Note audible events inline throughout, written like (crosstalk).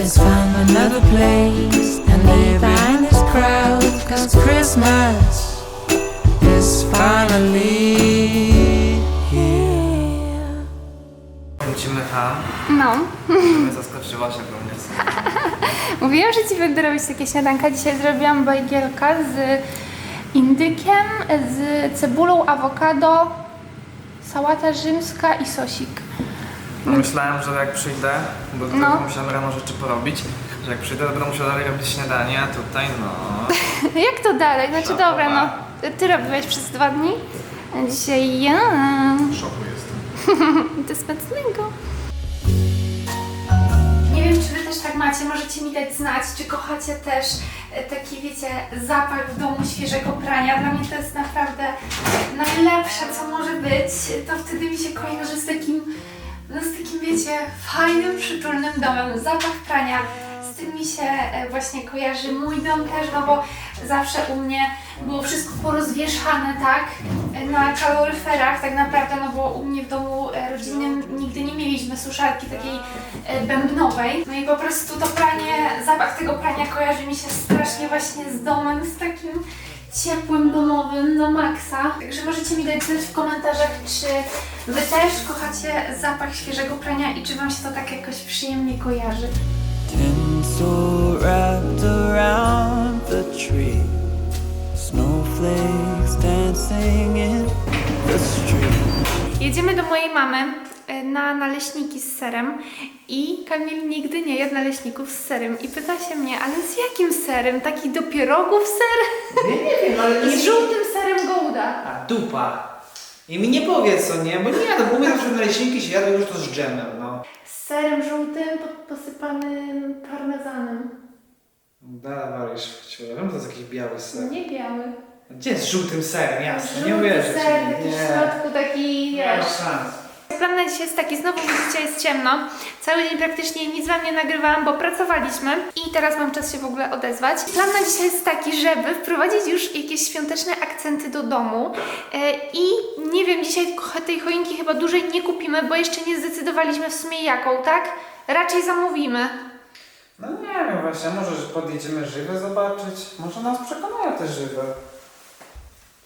Let's find another place and leave behind this crowd. Cause Christmas is finally here. Wrócimy tam, No. mnie zaskoczyłaś ogromnie. Mówiłam, że Ci będę robić takie śniadanka. Dzisiaj zrobiłam bajgielka z indykiem, z cebulą, awokado, sałata rzymska i sosik. No myślałem, że jak przyjdę, bo No. no. musiałem rano rzeczy porobić, że jak przyjdę, to będę musiał dalej robić śniadanie, a tutaj no... (laughs) Jak to dalej? Znaczy Szapoba. dobra, no. Ty robiłeś przez dwa dni, a dzisiaj ja. W szoku jestem. (laughs) To smacznego. Nie wiem, czy Wy też tak macie, możecie mi dać znać, czy kochacie też e, taki, wiecie, zapach w domu świeżego prania. Dla mnie to jest naprawdę najlepsze, co może być. To wtedy mi się kojarzy z takim, no z takim, wiecie, fajnym, przytulnym domem. Zapach prania. Z tym mi się e, właśnie kojarzy mój dom też, no bo zawsze u mnie było wszystko porozwieszane, tak? Na kaloryferach tak naprawdę, no bo u mnie w domu e, rodzinnym nigdy nie mieliśmy suszarki takiej e, bębnowej. No i po prostu to pranie, zapach tego prania kojarzy mi się strasznie właśnie z domem, z takim ciepłym, domowym na maksa. Także możecie mi dać znać w komentarzach, czy Wy też kochacie zapach świeżego prania i czy Wam się to tak jakoś przyjemnie kojarzy. Tinsel wrapped around the tree. Snowflakes dancing in the street. Jedziemy do mojej mamy na naleśniki z serem i Kamil nigdy nie jadł naleśników z serem i pyta się mnie, ale z jakim serem? Taki do pierogów ser? Nie, nie wiem, ale... I z żółtym serem go uda. A, dupa. I mi nie powie co, nie? Bo nie jadę, bo u mnie zawsze naleśniki się jadły już to z dżemem, no. Z serem żółtym po- posypanym parmezanem. Dawalisz w ciule. Wiem, to jest jakiś biały ser. Nie biały. Gdzie z żółtym serem? Jasne, nie Żółty ser, taki w środku taki, Nie wiesz. masz szans. Plan na dzisiaj jest taki, znowu widzicie, jest ciemno. Cały dzień praktycznie nic Wam nie nagrywałam, bo pracowaliśmy i teraz mam czas się w ogóle odezwać. Plan na dzisiaj jest taki, żeby wprowadzić już jakieś świąteczne akcenty do domu E, i nie wiem, dzisiaj tej choinki chyba dłużej nie kupimy, bo jeszcze nie zdecydowaliśmy w sumie jaką, tak? Raczej zamówimy. No nie wiem właśnie, może że podjedziemy żywe zobaczyć? Może nas przekonają te żywe.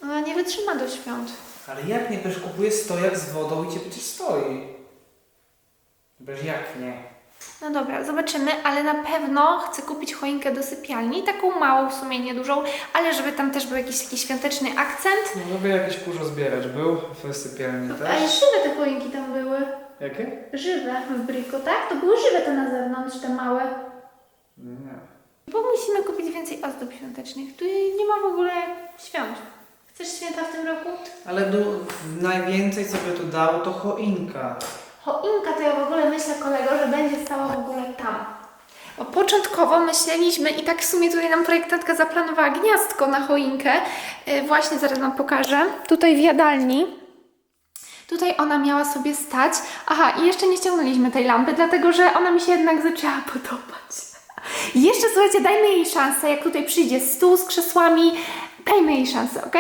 Ona nie wytrzyma do świąt. Ale jak nie, przecież kupuje stojak z wodą i cię przecież stoi. Bez jak nie? No dobra, zobaczymy, ale na pewno chcę kupić choinkę do sypialni, taką małą, w sumie niedużą, ale żeby tam też był jakiś taki świąteczny akcent. No żeby jakiś kurzo zbierać był w sypialni A i też. żywe te choinki tam były. Jakie? Żywe w Brico, tak? To były żywe te na zewnątrz, te małe. Nie. Bo musimy kupić więcej ozdób świątecznych. Tu nie ma w ogóle świąt. Chcesz święta w tym roku? Ale du- najwięcej co by tu dało to choinka. Choinka to ja w ogóle myślę, kolego, że będzie stała w ogóle tam. Bo początkowo myśleliśmy i tak w sumie tutaj nam projektantka zaplanowała gniazdko na choinkę. Yy, właśnie zaraz Wam pokażę. Tutaj w jadalni. Tutaj ona miała sobie stać. Aha, i jeszcze nie ściągnęliśmy tej lampy, dlatego że ona mi się jednak zaczęła (laughs) podobać. I jeszcze słuchajcie, dajmy jej szansę, jak tutaj przyjdzie stół z krzesłami, dajmy jej szansę, ok?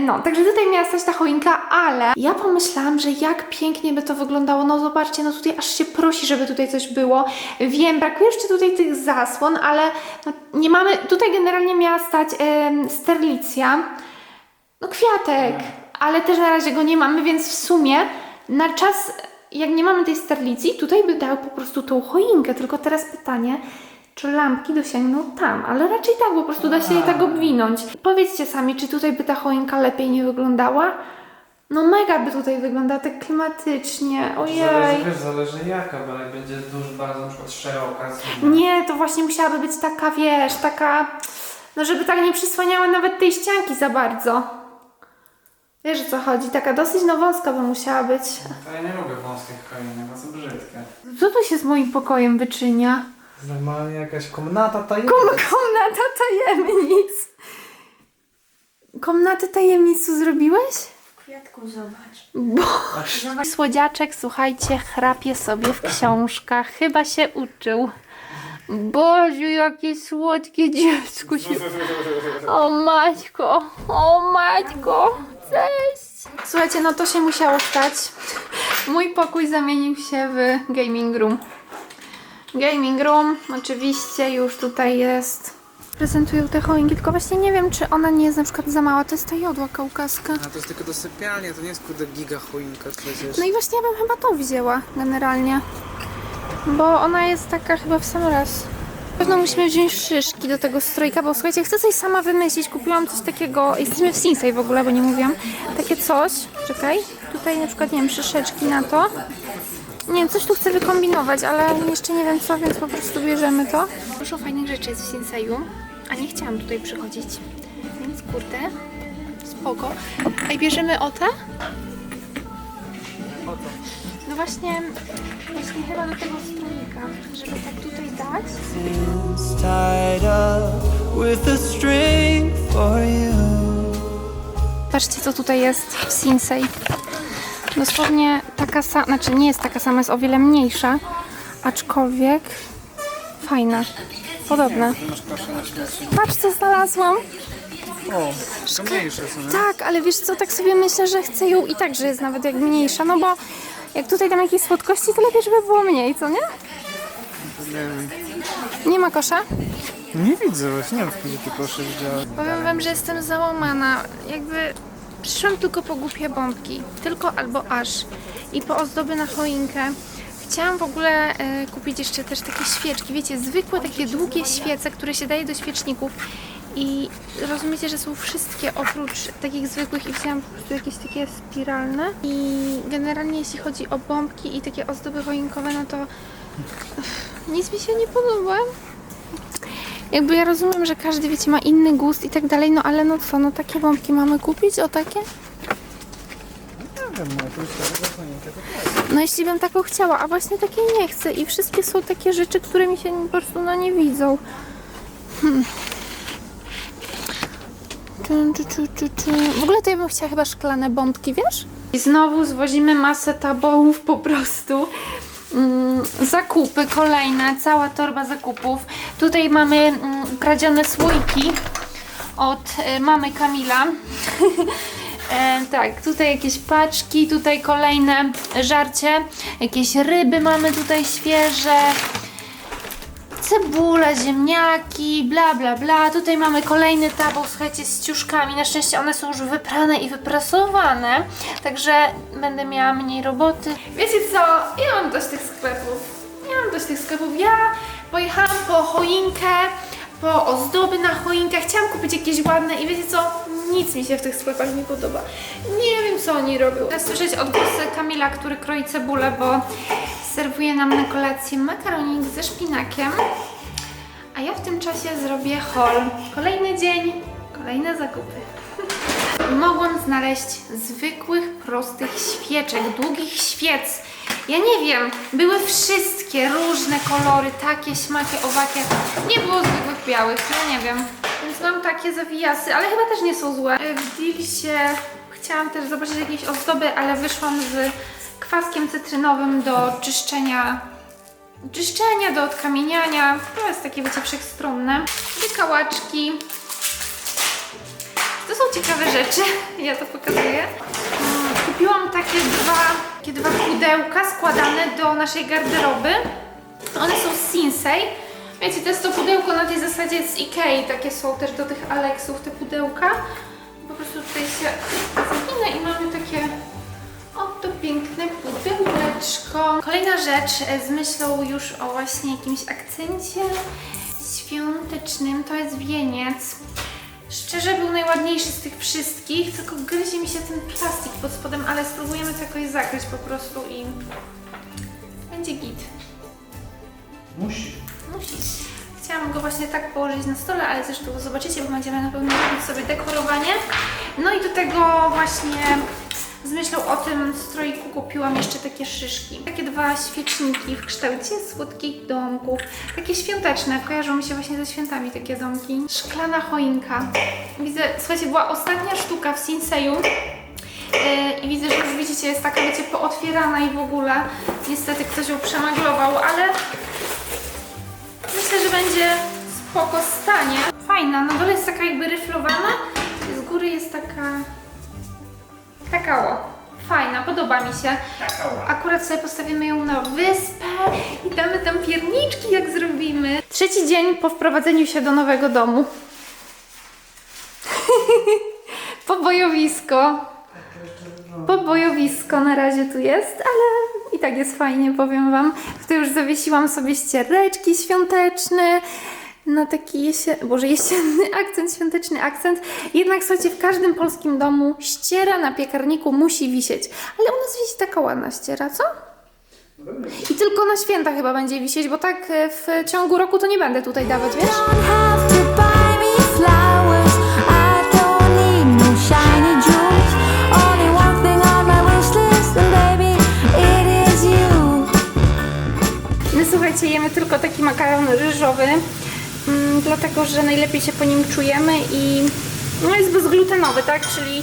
No, także tutaj miała stać ta choinka, ale ja pomyślałam, że jak pięknie by to wyglądało. No zobaczcie, no tutaj aż się prosi, żeby tutaj coś było. Wiem, brakuje jeszcze tutaj tych zasłon, ale no, nie mamy. Tutaj generalnie miała stać em, sterlicja. No kwiatek, ale też na razie go nie mamy, więc w sumie na czas, jak nie mamy tej sterlicji, tutaj by dał po prostu tą choinkę. Tylko teraz pytanie, czy lampki dosięgną tam, ale raczej tak, po prostu da się je tak obwinąć. Powiedzcie sami, czy tutaj by ta choinka lepiej nie wyglądała? No mega by tutaj wyglądała tak klimatycznie, ojej. Zależy, wiesz, zależy jaka, bo jak będzie dużo, bardzo na przykład szeroka, Nie, to właśnie musiałaby być taka, wiesz, taka, no żeby tak nie przysłaniała nawet tej ścianki za bardzo. Wiesz o co chodzi, taka dosyć no wąska by musiała być. To ja nie lubię wąskich choinek, bo są brzydkie. Co tu się z moim pokojem wyczynia? Normalnie jakaś komnata tajemna. Kom komnata tajemnic. Komnatę tajemnic tu zrobiłeś? Kwiatku, zobacz. Bo słodziaczek, słuchajcie, chrapie sobie w książkach. Chyba się uczył. Boziu, jakie słodkie dziecko się... O Maćko, o Maćko, cześć. Słuchajcie, no to się musiało stać. Mój pokój zamienił się w gaming room. Gaming room, oczywiście już tutaj jest. Prezentują te choinki, tylko właśnie nie wiem, czy ona nie jest na przykład za mała. To jest ta jodła kaukaska. A to jest tylko do sypialni, to nie jest kurde giga choinka przecież. No i właśnie ja bym chyba to wzięła generalnie. Bo ona jest taka chyba w sam raz. Na pewno musimy wziąć szyszki do tego strojka, bo słuchajcie, chcę coś sama wymyślić. Kupiłam coś takiego, jesteśmy w Sinsei w ogóle, bo nie mówiłam. Takie coś, czekaj, tutaj na przykład, nie wiem, szyszeczki na to. Nie coś tu chcę wykombinować, ale jeszcze nie wiem co, więc po prostu bierzemy to. Dużo fajnych rzeczy jest w Sinseju, a nie chciałam tutaj przychodzić, więc kurde, spoko. Ej, bierzemy o te? No właśnie, właśnie chyba do tego strojka, żeby tak tutaj dać. Things tied up with a string for you. Patrzcie, co tutaj jest w Sinsei. Dosłownie taka sama, znaczy nie jest taka sama, jest o wiele mniejsza, aczkolwiek fajna, podobna. Patrz, co znalazłam. O, to mniejsze są, nie? Tak, ale wiesz co, tak sobie myślę, że chcę ją i tak, że jest nawet jak mniejsza, no bo jak tutaj dam jakieś słodkości, to lepiej, żeby było mniej, co nie? Nie wiem. Nie ma kosza? Nie widzę właśnie, nie wiem, ty proszę widziałem. Powiem wam, że jestem załamana. Jakby przyszłam tylko po głupie bombki. Tylko albo aż. I po ozdoby na choinkę. Chciałam w ogóle e, kupić jeszcze też takie świeczki. Wiecie, zwykłe takie długie świece, które się daje do świeczników. I rozumiecie, że są wszystkie oprócz takich zwykłych i chciałam po prostu jakieś takie spiralne. I generalnie jeśli chodzi o bombki i takie ozdoby choinkowe, no to uff, nic mi się nie podoba. Jakby ja rozumiem, że każdy, wiecie, ma inny gust i tak dalej, no ale no co, no takie bombki mamy kupić, o takie? Nie wiem, no to jest tak. No jeśli bym taką chciała, a właśnie takiej nie chcę i wszystkie są takie rzeczy, które mi się po prostu no nie widzą. Hmm. W ogóle to ja bym chciała chyba szklane bombki, wiesz? I znowu zwozimy masę tabołów po prostu. Mm, zakupy kolejne, cała torba zakupów. Tutaj mamy mm, kradzione słoiki od y, mamy Kamila. (laughs) E, tak, tutaj jakieś paczki, tutaj kolejne żarcie, jakieś ryby mamy tutaj świeże, cebula, ziemniaki, bla bla bla. Tutaj mamy kolejny tabą, słuchajcie, z ciuszkami. Na szczęście one są już wyprane i wyprasowane, także będę miała mniej roboty. Wiecie co? Ja mam dość tych sklepów. Ja mam dość tych sklepów. Ja pojechałam po choinkę, po ozdoby na choinkę. Chciałam kupić jakieś ładne i wiecie co? Nic mi się w tych sklepach nie podoba. Nie wiem, co oni robią. Chcę słyszeć odgłosy Kamila, który kroi cebulę, bo serwuje nam na kolację makaronik ze szpinakiem. A ja w tym czasie zrobię haul. Kolejny dzień, kolejne zakupy. Mogłam znaleźć zwykłych, prostych świeczek, długich świec. Ja nie wiem, były wszystkie różne kolory, takie, śmakie, owakie. Nie było zwykłych białych, ja nie wiem. Mam takie zawijasy, ale chyba też nie są złe. W Dilsie chciałam też zobaczyć jakieś ozdoby, ale wyszłam z kwaskiem cytrynowym do czyszczenia czyszczenia, do odkamieniania. To jest takie, wiecie, wszechstronne. Dwie kałaczki. To są ciekawe rzeczy, (laughs) ja to pokazuję. Mm, Kupiłam takie dwa, takie dwa pudełka składane do naszej garderoby. One są z Sinsei. Wiecie, to jest to pudełko na tej zasadzie z Ikei. Takie są też do tych Alexów te pudełka. Po prostu tutaj się zawinę i mamy takie Oto piękne pudełeczko. Kolejna rzecz e, z myślą już o właśnie jakimś akcencie świątecznym to jest wieniec. Szczerze był najładniejszy z tych wszystkich, tylko gryzie mi się ten plastik pod spodem, ale spróbujemy to jakoś zakryć po prostu i będzie git. Musi. Chciałam go właśnie tak położyć na stole, ale zresztą zobaczycie, bo będziemy na pewno robić sobie dekorowanie. No i do tego właśnie z myślą o tym stroiku kupiłam jeszcze takie szyszki. Takie dwa świeczniki w kształcie słodkich domków. Takie świąteczne, kojarzą mi się właśnie ze świętami takie domki. Szklana choinka. Widzę, słuchajcie, była ostatnia sztuka w Sinseju. Yy, I widzę, że już widzicie, jest taka, wiecie, pootwierana i w ogóle. Niestety ktoś ją przemaglował, ale Myślę, że będzie spoko stanie. Fajna, na dole jest taka jakby ryflowana, z góry jest taka kakao. fajna, podoba mi się. Akurat sobie postawimy ją na wyspę i damy tam pierniczki, jak zrobimy. Trzeci dzień po wprowadzeniu się do nowego domu. (laughs) Pobojowisko. Pobojowisko na razie tu jest, ale tak jest fajnie, powiem Wam. Tutaj już zawiesiłam sobie ściereczki świąteczne na taki jesie... Boże, jesienny (laughs) akcent, świąteczny akcent. Jednak słuchajcie, w każdym polskim domu ściera na piekarniku musi wisieć. Ale u nas wisi taka ładna ściera, co? I tylko na święta chyba będzie wisieć, bo tak e, w ciągu roku to nie będę tutaj dawać, wiesz? Słuchajcie, jemy tylko taki makaron ryżowy, mm, dlatego że najlepiej się po nim czujemy i no jest bezglutenowy, tak? Czyli,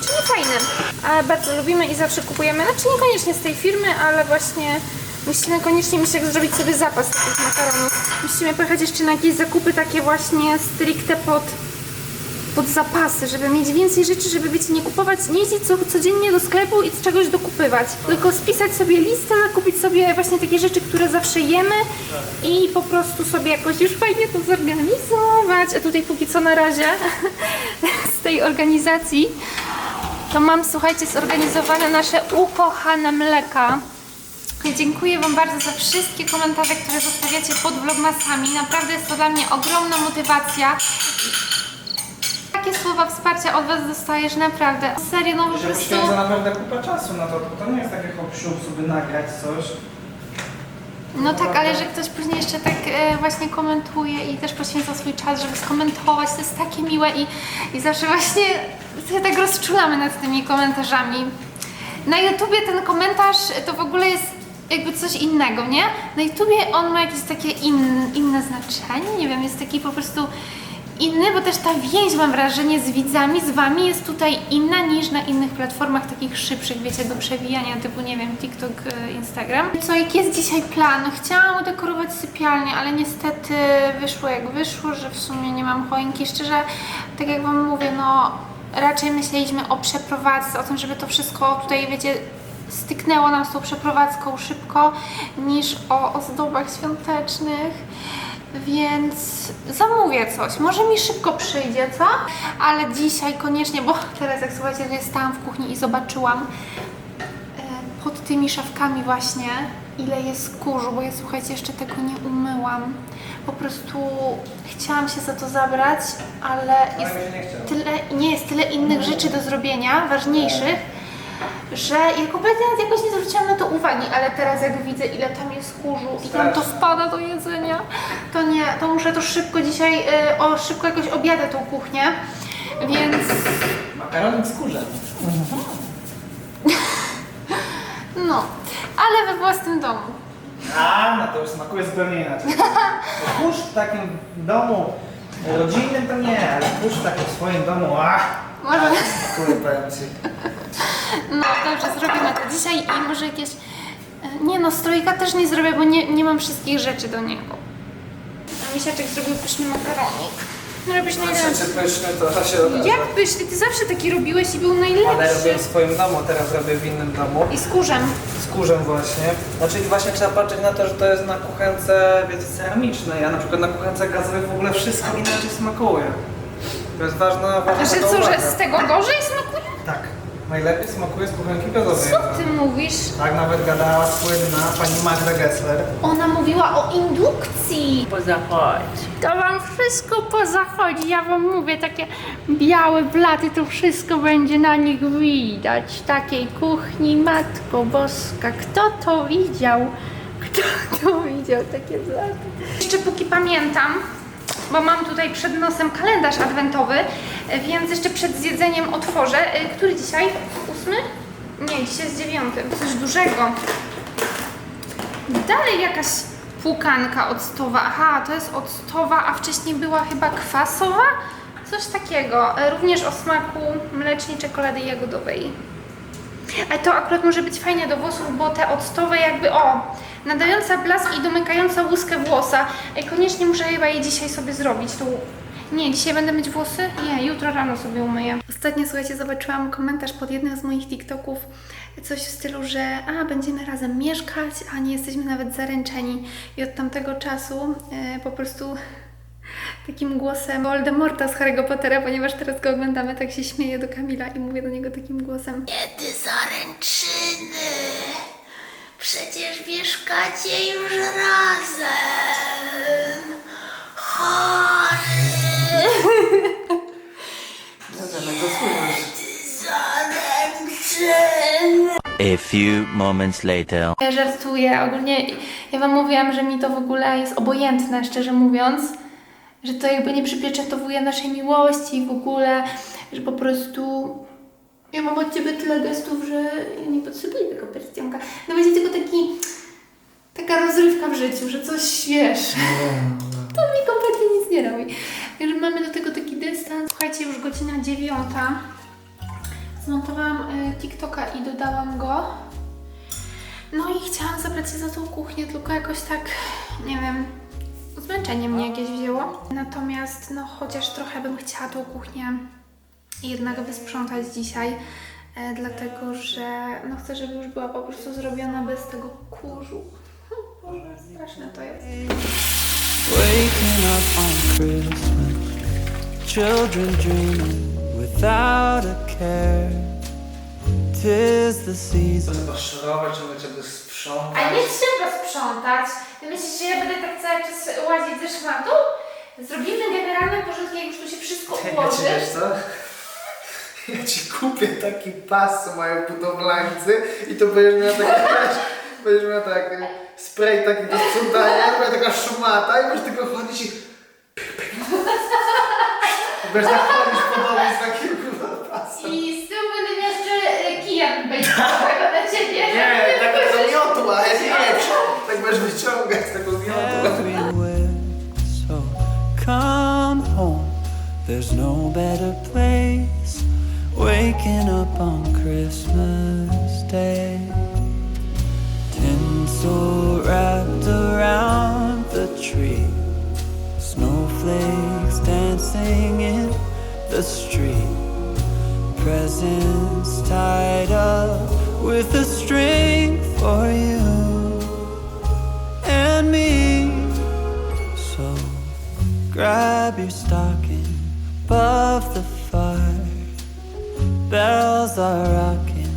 czyli fajny. Ale bardzo lubimy i zawsze kupujemy, znaczy niekoniecznie z tej firmy, ale właśnie musimy koniecznie myślę zrobić sobie zapas takich makaronów. Musimy pojechać jeszcze na jakieś zakupy takie właśnie stricte pod pod zapasy, żeby mieć więcej rzeczy, żeby wiecie, nie kupować, nie jeździć co, codziennie do sklepu i czegoś dokupywać, tylko spisać sobie listę, kupić sobie właśnie takie rzeczy, które zawsze jemy i po prostu sobie jakoś już fajnie to zorganizować. A tutaj póki co na razie (laughs) z tej organizacji to mam, słuchajcie, zorganizowane nasze ukochane mleka. Dziękuję Wam bardzo za wszystkie komentarze, które zostawiacie pod vlogmasami. Naprawdę jest to dla mnie ogromna motywacja. Takie słowa wsparcia od Was dostajesz naprawdę. Serio, no po Że prostu... poświęca naprawdę kupę czasu na to, bo to nie jest takie hop siup, sobie nagrać coś. No tak, ale że ktoś później jeszcze tak e, właśnie komentuje i też poświęca swój czas, żeby skomentować, to jest takie miłe i, i zawsze właśnie się tak rozczulamy nad tymi komentarzami. Na YouTubie ten komentarz to w ogóle jest jakby coś innego, nie? Na YouTubie on ma jakieś takie in, inne znaczenie, nie wiem, jest taki po prostu inny, bo też ta więź mam wrażenie z widzami, z wami jest tutaj inna niż na innych platformach takich szybszych, wiecie, do przewijania typu, nie wiem, TikTok, e, Instagram. Co, jaki jest dzisiaj plan? No, chciałam udekorować sypialnię, ale niestety wyszło jak wyszło, że w sumie nie mam choinki. Szczerze, tak jak wam mówię, no raczej myśleliśmy o przeprowadzce, o tym, żeby to wszystko tutaj, wiecie, styknęło nam z tą przeprowadzką szybko, niż o ozdobach świątecznych. Więc zamówię coś. Może mi szybko przyjdzie, co? Ale dzisiaj koniecznie, bo (laughs) teraz jak słuchajcie, że stałam w kuchni i zobaczyłam e, pod tymi szafkami właśnie, ile jest kurzu, bo ja słuchajcie, jeszcze tego nie umyłam. Po prostu chciałam się za to zabrać, ale jest tyle, nie jest tyle innych rzeczy do zrobienia, ważniejszych, że ja kompletnie nawet jakoś nie zwróciłam na to uwagi, ale teraz jak widzę ile tam jest kurzu i tam to wpada do jedzenia, to nie, to muszę to szybko dzisiaj, y, o szybko jakoś objadę tą kuchnię, więc Makaronik z kurzem. (laughs) no, ale we własnym domu. A, no to już smakuje zupełnie inaczej. Kurz w takim domu rodzinnym to nie, ale kurz w takim swoim domu, ach! Może- ale Smakuje, powiem Ci. No dobrze, zrobimy to dzisiaj i może jakieś, e, nie no, strojka też nie zrobię, bo nie, nie mam wszystkich rzeczy do niego. A Misiaczek zrobił pyszny makaronik. Robisz najlepszy. pyszny, to się. Jak pyszny? Ty zawsze taki robiłeś i był Ale najlepszy. robię w swoim domu, teraz robię w innym domu. I z kurzem. Z kurzem właśnie. Znaczy właśnie trzeba patrzeć na to, że to jest na kuchence, wiecie, ceramicznej. Ja na przykład na kuchence gazowej w ogóle wszystko inaczej smakuje. To jest ważna, ważna Że co, że z tego gorzej smakuje? Tak. Najlepiej smakuje z kuchenki gazowej. Co ty mówisz? Tak nawet gadała słynna pani Magda Gessler. Ona mówiła o indukcji. Po zachodzi. To wam wszystko pozachodzi. Ja wam mówię, takie białe blaty, to wszystko będzie na nich widać. Takiej kuchni, Matko Boska. Kto to widział? Kto to widział, takie blaty? Jeszcze póki pamiętam, bo mam tutaj przed nosem kalendarz adwentowy, więc jeszcze przed zjedzeniem otworzę. Y, Który dzisiaj? Ósmy? Nie, dzisiaj jest dziewiąty. Coś dużego. Dalej jakaś płukanka octowa. Aha, to jest octowa, a wcześniej była chyba kwasowa? Coś takiego. E, Również o smaku mlecznej czekolady jagodowej. Ale to akurat może być fajne do włosów, bo te octowe jakby, o, nadająca blask i domykająca łuskę włosa. Ej, koniecznie muszę chyba je dzisiaj sobie zrobić, tą Nie, dzisiaj będę myć włosy? Nie, jutro rano sobie umyję. Ostatnio, słuchajcie, zobaczyłam komentarz pod jednym z moich TikToków. Coś w stylu, że a, będziemy razem mieszkać, a nie jesteśmy nawet zaręczeni. I od tamtego czasu e, po prostu (laughs) takim głosem Voldemorta z Harry'ego Pottera, ponieważ teraz go oglądamy, tak się śmieję do Kamila i mówię do niego takim głosem. Kiedy zaręczyny? Przecież mieszkacie już razem. Chory. Zaręczyny. A few moments later. Ja żartuję, ogólnie ja Wam mówiłam, że mi to w ogóle jest obojętne, szczerze mówiąc, że to jakby nie przypieczętowuje naszej miłości i w ogóle, że po prostu ja mam od Ciebie tyle gestów, że nie potrzebuję tego pierścionka. No będzie tylko taki, taka rozrywka w życiu, że coś, wiesz, to mi kompletnie nic nie robi. Także mamy do tego taki dystans. Słuchajcie, już godzina dziewiąta. Zmontowałam y, TikToka i dodałam go. No i chciałam zabrać się za tą kuchnię, tylko jakoś tak, nie wiem, zmęczenie mnie jakieś wzięło. Natomiast, no chociaż trochę bym chciała tą kuchnię jednak wysprzątać dzisiaj, e, dlatego że no chcę, żeby już była po prostu zrobiona bez tego kurzu. Boże, straszne to jest. Waking up on Christmas, children dreaming without a care. Tis the season. Żeby ciebie sprzątać. A nie trzeba sprzątać. Ty myślisz, że ja będę tak cały czas łazić ze szmatą? Zrobimy generalne porządki, jak już tu się wszystko Ja ci ułoży. wiesz co? Ja ci kupię taki pas, co mają budowlańcy i to będziesz miał taki, wiesz, będziesz miał tak spray taki do sprzątania, to będzie taka szumata i będziesz tylko chodzić i będziesz tak chodzić po domu z takim kurwa pasem. I z tyłu będę miał jeszcze e, kija baseballowego dla Ciebie. Nie, taka do miotła, ja nie wiem, tak będziesz wyciągać z taką miotła. everywhere. So come home, there's no better place. Waking up on Christmas Day. Tinsel wrapped around the tree. Snowflakes dancing in the street. Presents tied up with a string for you and me. So grab your stocking above the. Bells are rocking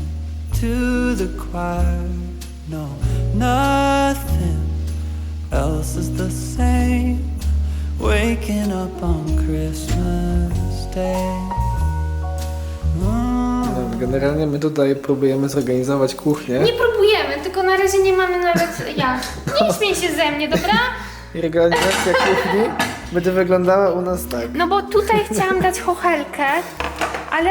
to the choir. No, nothing else is the same. Waking up on Christmas Day. Mm. Generalnie my tutaj próbujemy zorganizować kuchnię. Nie próbujemy, tylko na razie nie mamy nawet jak. Nie śmiej się ze mnie, dobra? I organizacja kuchni będzie wyglądała u nas tak. No bo tutaj chciałam dać chochelkę, ale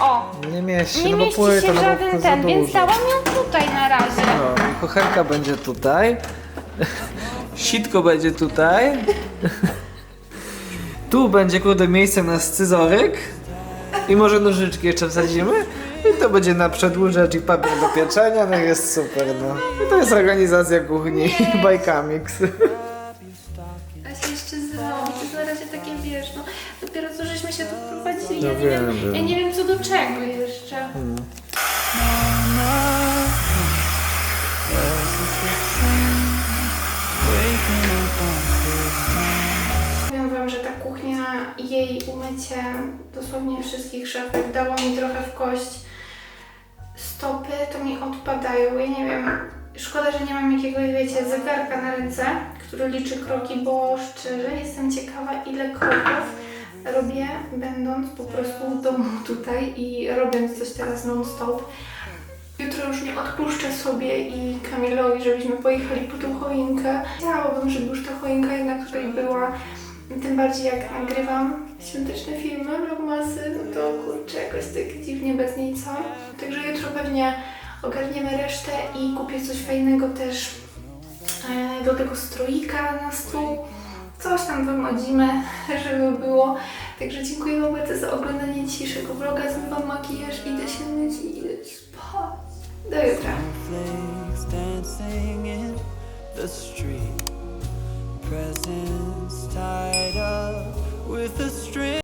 o, Nie mieści, nie no bo mieści płyta, się no bo żaden za ten, więc dużo. dałam ją tutaj na razie. No, i kochanka będzie tutaj. Sitko będzie tutaj. Tu będzie kurde miejsce na scyzoryk. I może nożyczki jeszcze wsadzimy. I to będzie na przedłużacz i papier do pieczenia. No jest super, no. I to jest organizacja kuchni. (laughs) Bajkamix. A się jeszcze zrobi, to jest na razie takie wiesz, no dopiero co żeśmy się tu wprowadzili, No ja, nie wiem, wiem, wiem. ja nie wiem co do czego jeszcze. Powiem wam, że ta kuchnia i jej umycie dosłownie wszystkich szafek dało mi trochę w kość. Stopy to mi odpadają, ja nie wiem. Szkoda, że nie mam jakiegoś, wiecie, zegarka na ręce, który liczy kroki, bo szczerze jestem ciekawa, ile kroków robię, będąc po prostu w domu tutaj i robiąc coś teraz non-stop. Jutro już nie odpuszczę sobie i Kamilowi, żebyśmy pojechali po tą choinkę. Chciałabym, żeby już ta choinka jednak tutaj była. Tym bardziej jak nagrywam świąteczne filmy, vlogmasy, no to kurczę, jakoś tak dziwnie bez niej co. Także jutro pewnie ogarniemy resztę i kupię coś fajnego też e, do tego stroika na stół. Coś tam wymodzimy, żeby było. Także dziękuję Wam bardzo za oglądanie dzisiejszego vloga. Zmywam makijaż, idę się myć i idę spać. Do jutra. Presents tied up with a string.